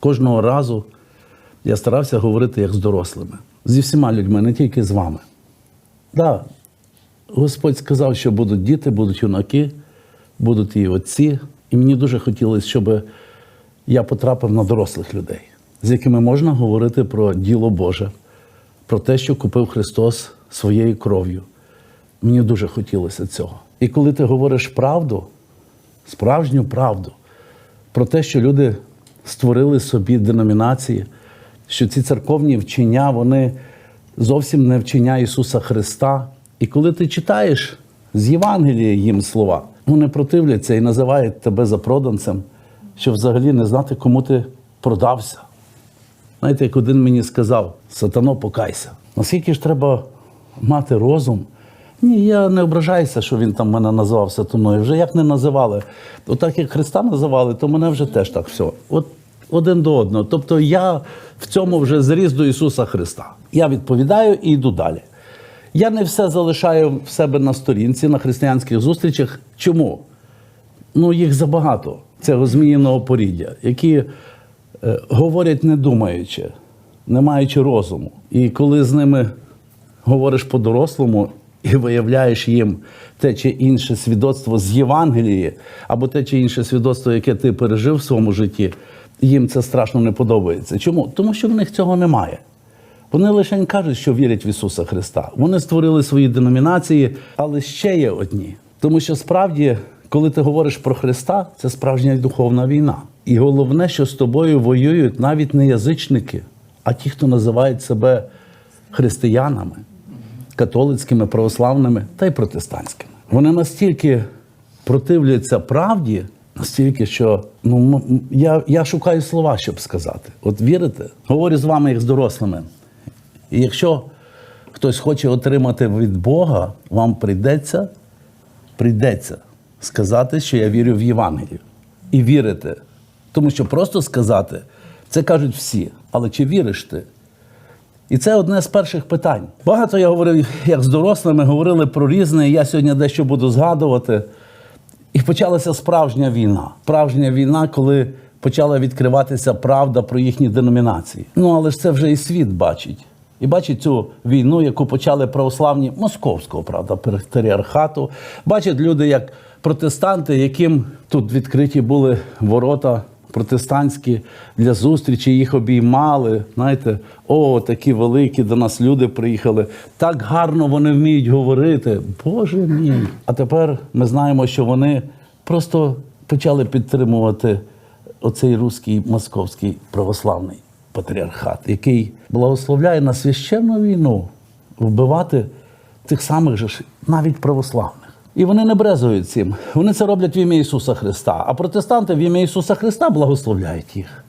Кожного разу я старався говорити як з дорослими, зі всіма людьми, не тільки з вами. Да, Господь сказав, що будуть діти, будуть юнаки, будуть і отці. І мені дуже хотілося, щоб я потрапив на дорослих людей, з якими можна говорити про діло Боже, про те, що купив Христос своєю кров'ю. Мені дуже хотілося цього. І коли ти говориш правду, справжню правду, про те, що люди створили собі деномінації, що ці церковні вчення, вони зовсім не вчення Ісуса Христа. І коли ти читаєш з Євангелія їм слова, вони противляться і називають тебе запроданцем, що взагалі не знати, кому ти продався. Знаєте, як один мені сказав: сатано, покайся. Наскільки ж треба мати розум? Ні, я не ображаюся, що він там мене називав сатаною. Вже як не називали. Отак як Христа називали, то мене вже теж так все. От один до одного. Тобто я в цьому вже зріс до Ісуса Христа. Я відповідаю і йду далі. Я не все залишаю в себе на сторінці, на християнських зустрічах. Чому? Ну, їх забагато, цього зміїного поріддя, які е, говорять не думаючи, не маючи розуму. І коли з ними говориш по-дорослому і виявляєш їм те чи інше свідоцтво з Євангелії, або те чи інше свідоцтво, яке ти пережив в своєму житті, їм це страшно не подобається. Чому? Тому що в них цього немає. Вони лише кажуть, що вірять в Ісуса Христа. Вони створили свої деномінації, але ще є одні. Тому що справді, коли ти говориш про Христа, це справжня духовна війна. І головне, що з тобою воюють навіть не язичники, а ті, хто називають себе християнами, католицькими, православними та й протестантськими. Вони настільки противляться правді, настільки, що ну, я, я шукаю слова, щоб сказати. От вірите? Говорю з вами як з дорослими. І якщо хтось хоче отримати від Бога, вам прийдеться, прийдеться сказати, що я вірю в Євангелію. І вірите. Тому що просто сказати, це кажуть всі. Але чи віриш ти? І це одне з перших питань. Багато я говорив, як з дорослими, говорили про різне. Я сьогодні дещо буду згадувати. І почалася справжня війна. Справжня війна, коли почала відкриватися правда про їхні деномінації. Ну але ж це вже і світ бачить. І бачить цю війну, яку почали православні московського правда, патріархату. Бачать люди, як протестанти, яким тут відкриті були ворота протестантські для зустрічі, їх обіймали. Знаєте, о, такі великі до нас люди приїхали. Так гарно вони вміють говорити. Боже мій. А тепер ми знаємо, що вони просто почали підтримувати оцей руський московський православний патріархат, який благословляє на священну війну вбивати тих самих же навіть православних. І вони не брезують цим. Вони це роблять в ім'я Ісуса Христа. А протестанти в ім'я Ісуса Христа благословляють їх.